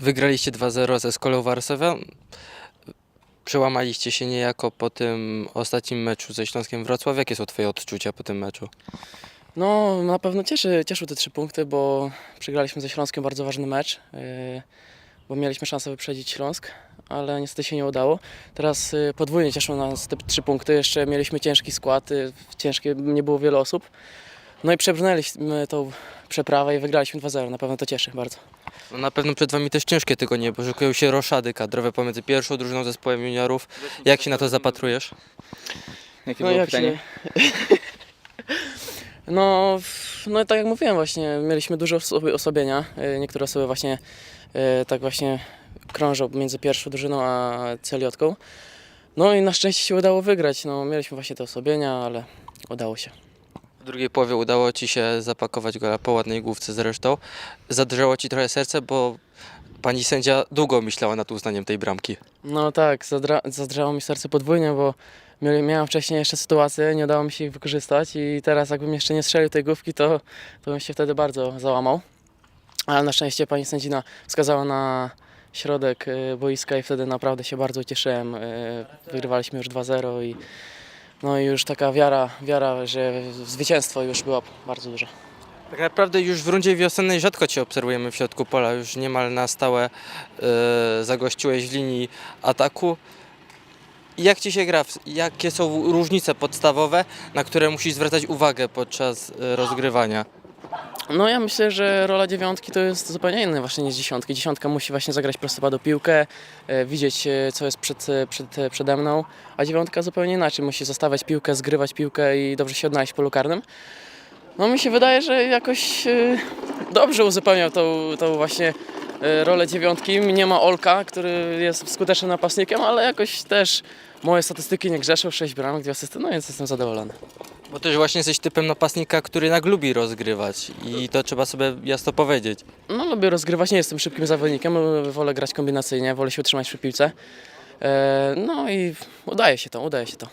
Wygraliście 2-0 ze Skolą Warszawą. Przełamaliście się niejako po tym ostatnim meczu ze Śląskiem Wrocław. Jakie są Twoje odczucia po tym meczu? No, na pewno cieszy, cieszą te trzy punkty, bo przegraliśmy ze Śląskiem bardzo ważny mecz, yy, bo mieliśmy szansę wyprzedzić Śląsk, ale niestety się nie udało. Teraz yy, podwójnie cieszą nas te trzy punkty, jeszcze mieliśmy ciężki skład, yy, ciężkie, nie było wielu osób. No i przebrnęliśmy tą przeprawę i wygraliśmy 2-0, na pewno to cieszy bardzo. No na pewno przed Wami też ciężkie tygodnie, bo szykują się roszady kadrowe pomiędzy pierwszą drużyną zespołem juniorów. Jak się na to zapatrujesz? Jakie No było jak pytanie? się... No, w- no tak jak mówiłem właśnie, mieliśmy dużo osoby, osłabienia. Y, Niektóre osoby właśnie y, tak właśnie krążą między pierwszą drużyną a celiotką. No i na szczęście się udało wygrać. No, mieliśmy właśnie te osłabienia, ale udało się. Drugiej połowie udało Ci się zapakować gola po ładnej główce zresztą. Zadrżało Ci trochę serce, bo Pani sędzia długo myślała nad uznaniem tej bramki. No tak, zadra- zadrżało mi serce podwójnie, bo miałem wcześniej jeszcze sytuację, nie udało mi się ich wykorzystać i teraz jakbym jeszcze nie strzelił tej główki, to, to bym się wtedy bardzo załamał. Ale na szczęście pani sędzina wskazała na środek y, boiska i wtedy naprawdę się bardzo ucieszyłem. Y, Wygrywaliśmy już 2-0 i no i już taka wiara, wiara, że zwycięstwo już była bardzo duża. Tak naprawdę już w rundzie wiosennej rzadko Cię obserwujemy w środku pola, już niemal na stałe e, zagościłeś w linii ataku. Jak Ci się gra? Jakie są różnice podstawowe, na które musisz zwracać uwagę podczas e, rozgrywania? No ja myślę, że rola dziewiątki to jest zupełnie inna właśnie niż dziesiątki. Dziesiątka musi właśnie zagrać prostopadłą piłkę, e, widzieć e, co jest przed, e, przed, e, przede mną, a dziewiątka zupełnie inaczej. Musi zostawiać piłkę, zgrywać piłkę i dobrze się odnaleźć w polu karnym. No mi się wydaje, że jakoś e, dobrze uzupełniał tą, tą właśnie e, rolę dziewiątki. Nie ma Olka, który jest skutecznym napastnikiem, ale jakoś też moje statystyki nie grzeszą, 6 bramek, dwie asysty, no więc jestem zadowolony. Bo też właśnie jesteś typem napastnika, który jednak lubi rozgrywać i to trzeba sobie jasno powiedzieć. No lubię rozgrywać, nie jestem szybkim zawodnikiem, wolę grać kombinacyjnie, wolę się utrzymać przy piłce. E, No i udaje się to, udaje się to.